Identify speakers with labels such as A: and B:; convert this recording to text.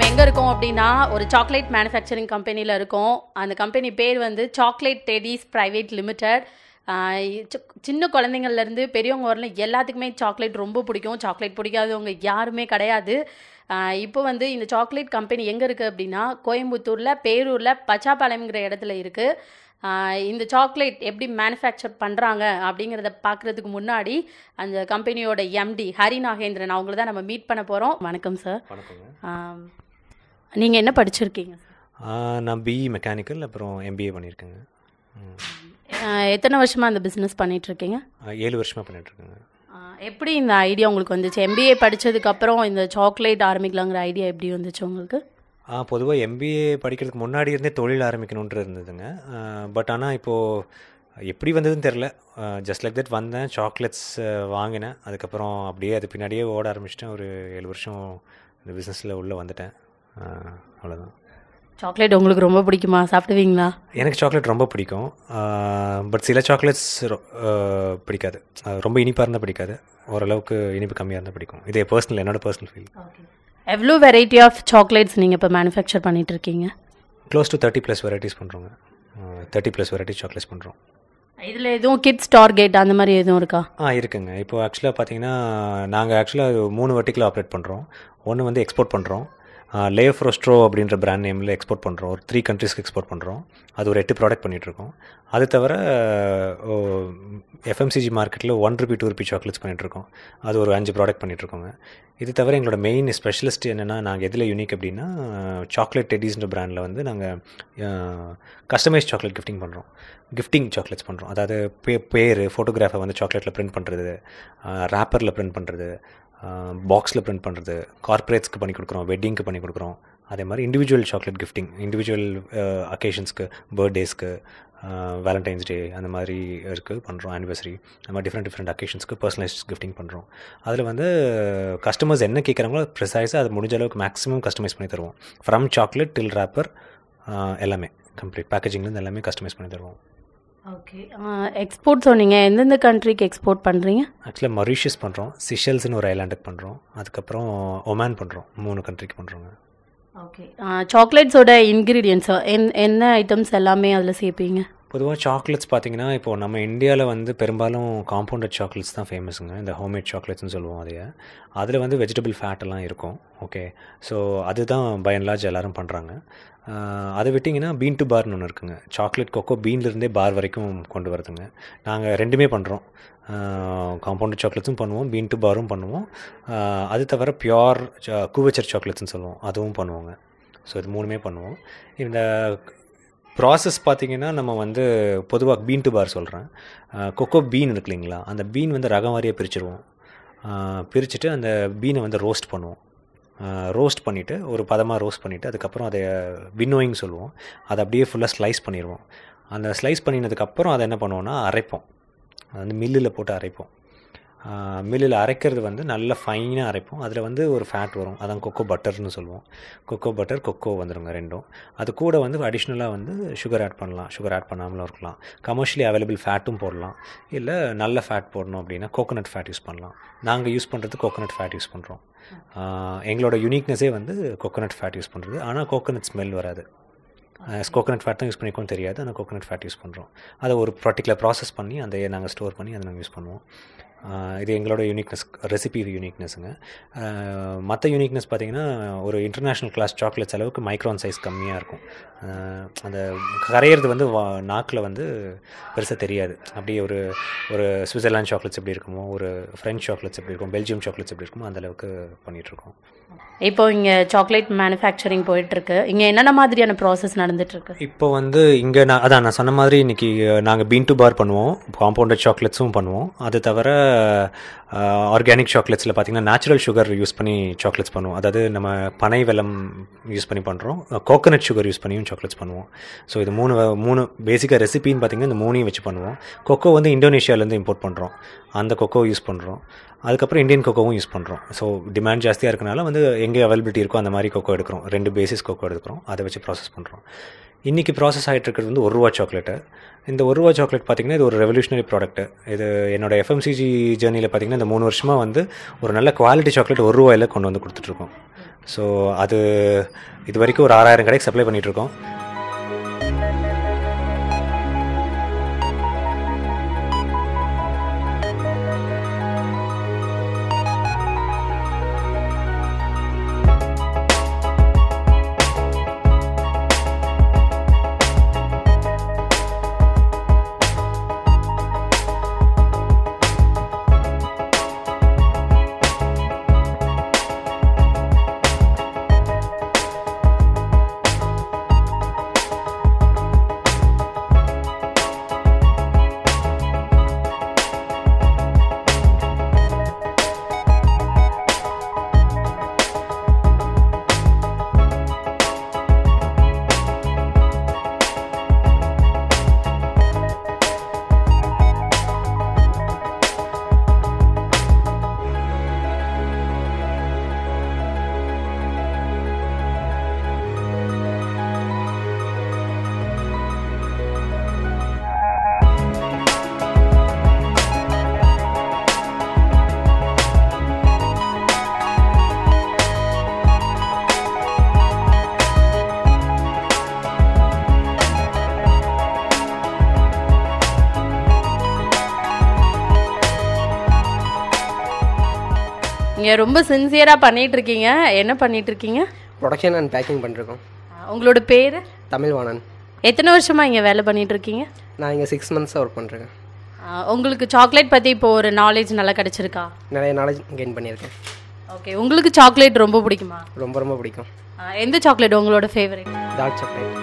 A: அப்படின்னா ஒரு chocolate manufacturing கம்பெனியில் இருக்கோம். அந்த கம்பெனி பேர் வந்து சாக்லேட் டெடிஸ் ப்ரைவேட் லிமிடெட் சின்ன குழந்தைங்கள்லேருந்து பெரியவங்க வரலாம் எல்லாத்துக்குமே சாக்லேட் ரொம்ப பிடிக்கும். சாக்லேட் பிடிக்காதவங்க யாருமே கிடையாது. இப்போ வந்து இந்த சாக்லேட் கம்பெனி எங்கே இருக்குது அப்படின்னா கோயம்புத்தூரில் பேரூரில் பச்சாப்பாளையம்ங்கிற இடத்துல இருக்குது இந்த சாக்லேட் எப்படி மேனுஃபேக்சர் பண்ணுறாங்க அப்படிங்கிறத பார்க்குறதுக்கு முன்னாடி அந்த கம்பெனியோட எம்டி ஹரி நாகேந்திரன் அவங்கள தான் நம்ம மீட் பண்ண போகிறோம் வணக்கம் சார் நீங்கள் என்ன படிச்சிருக்கீங்க?
B: நான் பிஇ மெக்கானிக்கல் அப்புறம் எம்பிஏ பண்ணியிருக்கேங்க.
A: எத்தனை வருஷமாக அந்த பிஸ்னஸ் பண்ணிகிட்ருக்கீங்க
B: ஏழு வருஷமாக பண்ணிகிட்ருக்கேங்க
A: எப்படி இந்த ஐடியா உங்களுக்கு வந்துச்சு? எம்பிஏ படித்ததுக்கப்புறம் இந்த சாக்லேட் ஆரம்பிக்கலாங்கிற ஐடியா எப்படி வந்துச்சு உங்களுக்கு?
B: பொதுவாக எம்பிஏ படிக்கிறதுக்கு முன்னாடி இருந்தே தொழில் ஆரம்பிக்கணுன்ட்டு இருந்ததுங்க. பட் ஆனால் இப்போது எப்படி வந்ததுன்னு தெரில ஜஸ்ட் லைக் தட் வந்தேன் சாக்லேட்ஸ் வாங்கினேன். அதுக்கப்புறம் அப்படியே அது பின்னாடியே ஓட ஆரம்பிச்சிட்டேன். ஒரு ஏழு வருஷம் இந்த பிஸ்னஸில் உள்ளே வந்துட்டேன். அவ்வளோதான்
A: சாக்லேட் உங்களுக்கு ரொம்ப பிடிக்குமா? சாப்பிடுவீங்களா?
B: எனக்கு சாக்லேட் ரொம்ப பிடிக்கும். பட் சில சாக்லேட்ஸ் பிடிக்காது. ரொம்ப இனிப்பாக இருந்தால் பிடிக்காது. ஓரளவுக்கு இனிப்பு கம்மியாக இருந்தால் பிடிக்கும். இது பர்சனல் என்னோட பர்சனல் ஃபீல்
A: எவ்வளோ வெரைட்டி ஆஃப் சாக்லேட்ஸ் நீங்கள் இப்போ மேனுஃபேக்சர் பண்ணிட்டு இருக்கீங்க?
B: Close to thirty plus varieties பண்ணுறோங்க தேர்ட்டி ப்ளஸ் வெரைட்டி சாக்லேட்ஸ் பண்ணுறோம்
A: இதில் எதுவும் கிட்ஸ் டார்கெட் அந்த மாதிரி எதுவும் இருக்கா?
B: ஆ இருக்குங்க. இப்போ ஆக்சுவலாக பார்த்தீங்கன்னா நாங்கள் ஆக்சுவலாக மூணு வட்டிக்கில் ஆப்ரேட் பண்ணுறோம் ஒன்று வந்து எக்ஸ்போர்ட் பண்ணுறோம் லேயர் ஃப்ரோஸ்ட்ரோ அப்படின்ற பிராண்ட் நேமில் எக்ஸ்போர்ட் பண்ணுறோம் ஒரு த்ரீ கண்ட்ரிஸ்க்கு எக்ஸ்போர்ட் பண்ணுறோம் அது ஒரு எட்டு ப்ராடக்ட் பண்ணிகிட்ருக்கோம் அது தவிர எஃப்எம்சிஜி மார்க்கெட்டில் one rupee two rupee chocolates பண்ணிகிட்ருக்கோம் அது ஒரு அஞ்சு ப்ராடக்ட் பண்ணிகிட்ருக்கோங்க இது தவிர எங்களோட மெயின் ஸ்பெஷலிஸ்ட் என்னென்னா நாங்கள் எதில் யூனிக் அப்படின்னா சாக்லேட் டெடிஸ்ன்ற பிராண்டில் வந்து நாங்கள் கஸ்டமைஸ் சாக்லேட் கிஃப்டிங் பண்ணுறோம் கிஃப்டிங் சாக்லேட்ஸ் பண்ணுறோம் அதாவது பே பேர் ஃபோட்டோகிராஃபை வந்து சாக்லேட்டில் பிரிண்ட் பண்ணுறது ரேப்பரில் பிரிண்ட் பண்ணுறது பாக்ஸில் பிரிண்ட் பண்ணுறது கார்ப்பரேட்ஸ்க்கு பண்ணி கொடுக்குறோம் வெட்டிங்க்கு பண்ணி கொடுக்குறோம். அதே மாதிரி இண்டிவிஜுவல் சாக்லேட் கிஃப்டிங் இண்டிவிஜுவல் அக்கேஷன்ஸ்க்கு பர்த்டேஸ்க்கு வேலண்டைன்ஸ் டே அந்த மாதிரி இருக்குது பண்ணுறோம் ஆனிவர்சரி அந்த மாதிரி டிஃப்ரெண்ட் டிஃப்ரெண்ட் அக்கேஷன்ஸ்க்கு பர்சனலைஸ் கிஃப்டிங் பண்ணுறோம் அதில் வந்து கஸ்டமர்ஸ் என்ன கேட்குறாங்களோ ப்ரிசைஸாக அது முடிஞ்ச அளவுக்கு மேக்ஸிமம் கஸ்டமைஸ் பண்ணி தருவோம். ஃப்ரம் சாக்லேட் டில் ரேப்பர் எல்லாமே கம்ப்ளீட் பேக்கேஜிங்லேருந்து எல்லாமே கஸ்டமைஸ் பண்ணி தருவோம்.
A: ஓகே எக்ஸ்போர்ட் சொன்னீங்க. எந்தெந்த கண்ட்ரிக்கு எக்ஸ்போர்ட் பண்ணுறீங்க
B: ஆக்சுவலாக மொரிஷியஸ் பண்ணுறோம் சிஷல்ஸ்னு ஒரு ஐலாண்டுக்கு பண்ணுறோம் அதுக்கப்புறம் ஒமான் பண்ணுறோம் மூணு கண்ட்ரிக்கு பண்ணுறோங்க
A: ஓகே சாக்லேட்ஸோட இன்க்ரீடியன்ஸ் என் என்ன ஐட்டம்ஸ் எல்லாமே அதில் சேர்ப்பீங்க?
B: பொதுவாக சாக்லேட்ஸ் பார்த்திங்கன்னா இப்போது நம்ம இந்தியாவில் வந்து பெரும்பாலும் காம்பவுண்டட் சாக்லேட்ஸ் தான் ஃபேமஸுங்க இந்த ஹோம்மேட் சாக்லேட்ஸ்னு சொல்லுவோம் அதைய. அதில் வந்து வெஜிடபிள் ஃபேட்டெல்லாம் இருக்கும். ஓகே ஸோ அதுதான் பை அண்ட் லார்ஜ் எல்லோரும் பண்ணுறாங்க அதை விட்டிங்கன்னா பீன் டு பார்னு ஒன்று இருக்குங்க. சாக்லேட் கொக்கோ பீன்லேருந்தே பார் வரைக்கும் கொண்டு வருதுங்க. நாங்கள் ரெண்டுமே பண்ணுறோம் காம்பவுண்டட் சாக்லேட்ஸும் பண்ணுவோம் பீன் டு பாரும் பண்ணுவோம். அது தவிர பியோர் கூவச்சர் சாக்லேட்ஸ்னு சொல்லுவோம். அதுவும் பண்ணுவோங்க. ஸோ இது மூணுமே பண்ணுவோம். இந்த ப்ராசஸ் பார்த்தீங்கன்னா நம்ம வந்து பொதுவாக பீன் டு பார் சொல்கிறேன் கொக்கோ பீன் இருக்கு இல்லைங்களா? அந்த பீன் வந்து ரகம் வாரியாக பிரிச்சிடுவோம் பிரிச்சுட்டு அந்த பீனை வந்து ரோஸ்ட் பண்ணுவோம். ரோஸ்ட் பண்ணிவிட்டு ஒரு பதமாக ரோஸ்ட் பண்ணிவிட்டு அதுக்கப்புறம் அதை வின்னோயிங் சொல்லுவோம். அதை அப்படியே ஃபுல்லாக ஸ்லைஸ் பண்ணிடுவோம் அந்த ஸ்லைஸ் பண்ணினதுக்கப்புறம் அதை என்ன பண்ணுவோம்னா அரைப்போம். அது வந்து மில்லில் போட்டு அரைப்போம். மில்லில் அரைக்கிறது வந்து நல்ல ஃபைனாக அரைப்போம். அதில் வந்து ஒரு ஃபேட் வரும். அதான் கொக்கோ பட்டர்னு சொல்லுவோம். கொக்கோ பட்டர் கொக்கோ வந்துருங்க ரெண்டும். அது கூட வந்து அடிஷ்னலாக வந்து சுகர் ஆட் பண்ணலாம். சுகர் ஆட் பண்ணாமலும் இருக்கலாம். கமர்ஷியலி அவைலபிள் ஃபேட்டும் போடலாம். இல்லை நல்ல ஃபேட் போடணும் அப்படின்னா கோகோனட் ஃபேட் யூஸ் பண்ணலாம். நாங்கள் யூஸ் பண்ணுறது கோகோனட் ஃபேட் யூஸ் பண்ணுறோம் எங்களோட யூனிக்னஸே வந்து கோகோனட் ஃபேட் யூஸ் பண்ணுறது ஆனால் கோகோனட் ஸ்மெல் வராது. கோகோனட் ஃபேட் தான் யூஸ் பண்ணிக்கோன்னு தெரியாது. ஆனால் கோகோனட் ஃபேட் யூஸ் பண்ணுறோம் அதை ஒரு பர்டிகுலர் ப்ராசஸ் பண்ணி அதை நாங்கள் ஸ்டோர் பண்ணி அதை நாங்கள் யூஸ் பண்ணுவோம். இது எங்களோட யூனிக்னஸ் ரெசிபி யூனிக்னஸுங்க மற்ற யூனிக்னஸ் பார்த்தீங்கன்னா ஒரு இன்டர்நேஷ்னல் கிளாஸ் சாக்லேட்ஸ் அளவுக்கு மைக்ரான் சைஸ் கம்மியாக இருக்கும். அந்த கரையிறது வந்து வா- நாக்கில் வந்து பெருசாக தெரியாது. அப்படியே ஒரு ஒரு சுவிட்சர்லாந்து சாக்லேட்ஸ் எப்படி இருக்குமோ ஒரு ஃப்ரெஞ்ச் சாக்லேட்ஸ் எப்படி இருக்கும் பெல்ஜியம் சாக்லேட்ஸ் எப்படி இருக்குமோ அந்த அளவுக்கு பண்ணிகிட்ருக்கோம்
A: இப்போ இங்கே சாக்லேட் மேனுஃபேக்சரிங் போயிட்டுருக்கு. இங்கே என்னென்ன மாதிரியான ப்ராசஸ் நடந்துட்டுருக்கு?
B: இப்போ வந்து இங்கே நான் அதான் நான் சொன்ன மாதிரி இன்னைக்கு நாங்கள் பீன் டு பார் பண்ணுவோம். காம்பவுண்டட் சாக்லேட்ஸும் பண்ணுவோம். அது தவிர ஆர்கானிக் சாக்லேட்ஸில் பார்த்தீங்கன்னா நேச்சுரல் சுகர் யூஸ் பண்ணி சாக்லேட்ஸ் பண்ணுவோம். அதாவது நம்ம பனை வெல்லம் யூஸ் பண்ணி பண்ணுறோம் கோகோனட் சுகர் யூஸ் பண்ணியும் சாக்லேட்ஸ் பண்ணுவோம். ஸோ இது மூணு மூணு பேசிக்காக ரெசிபின்னு பார்த்தீங்கன்னா இந்த மூணையும் வச்சு பண்ணுவோம். கொக்கோ வந்து இந்தோனேஷியாவிலேருந்து இம்போர்ட் பண்ணுறோம் அந்த கொக்கோ யூஸ் பண்ணுறோம் அதுக்கப்புறம் இந்தியன் கொக்கோவும் யூஸ் பண்ணுறோம் ஸோ டிமாண்ட் ஜாஸ்தியாக இருக்கனால வந்து எங்கே அவைலபிலிட்டி இருக்கோ அந்த மாதிரி கொக்கோ எடுக்கிறோம். ரெண்டு பேசிஸ் கொக்கோ எடுக்கிறோம். அதை வச்சு ப்ராசஸ் பண்ணுறோம் இன்றைக்கி ப்ராசஸ் ஆகிட்டு இருக்கிறது வந்து ஒரு ரூபா சாக்லேட்டு இந்த ஒரு ரூபா சாக்லேட் பார்த்திங்கன்னா இது ஒரு ரெவல்யூஷனரி ப்ராடக்ட் இது என்னோட எஃப்எம்சிஜி ஜேர்னியில் பார்த்திங்கன்னா இந்த மூணு வருஷமாக வந்து ஒரு நல்ல குவாலிட்டி சாக்லேட் ஒரு ரூபாயில் கொண்டு வந்து கொடுத்துட்ருக்கோம் ஸோ அது இது வரைக்கும் ஒரு ஆறாயிரம் கடைக்கு சப்ளை பண்ணிகிட்ருக்கோம்
A: நீங்கள் ரொம்ப சின்சியராக பண்ணிட்டு இருக்கீங்க என்ன பண்ணிட்டு இருக்கீங்க
C: ப்ரொடக்ஷன் அண்ட் பேக்கிங் பண்ணிருக்கோம்
A: உங்களோட பேர்?
C: தமிழ்வாணன்.
A: எத்தனை வருஷமாக இங்கே வேலை பண்ணிட்டு இருக்கீங்க
C: நான் இங்கே சிக்ஸ் மந்த்ஸாக ஒர்க் பண்ணுறேன்
A: உங்களுக்கு சாக்லேட் பற்றி இப்போ ஒரு நாலேஜ் நல்லா கிடைச்சிருக்கா?
C: நிறைய நாலேஜ் கெயின் பண்ணியிருக்கேன்.
A: ஓகே உங்களுக்கு சாக்லேட் ரொம்ப பிடிக்குமா?
C: ரொம்ப ரொம்ப பிடிக்கும்.
A: எந்த சாக்லேட் உங்களோட ஃபேவரட்
C: டார்க் சாக்லேட்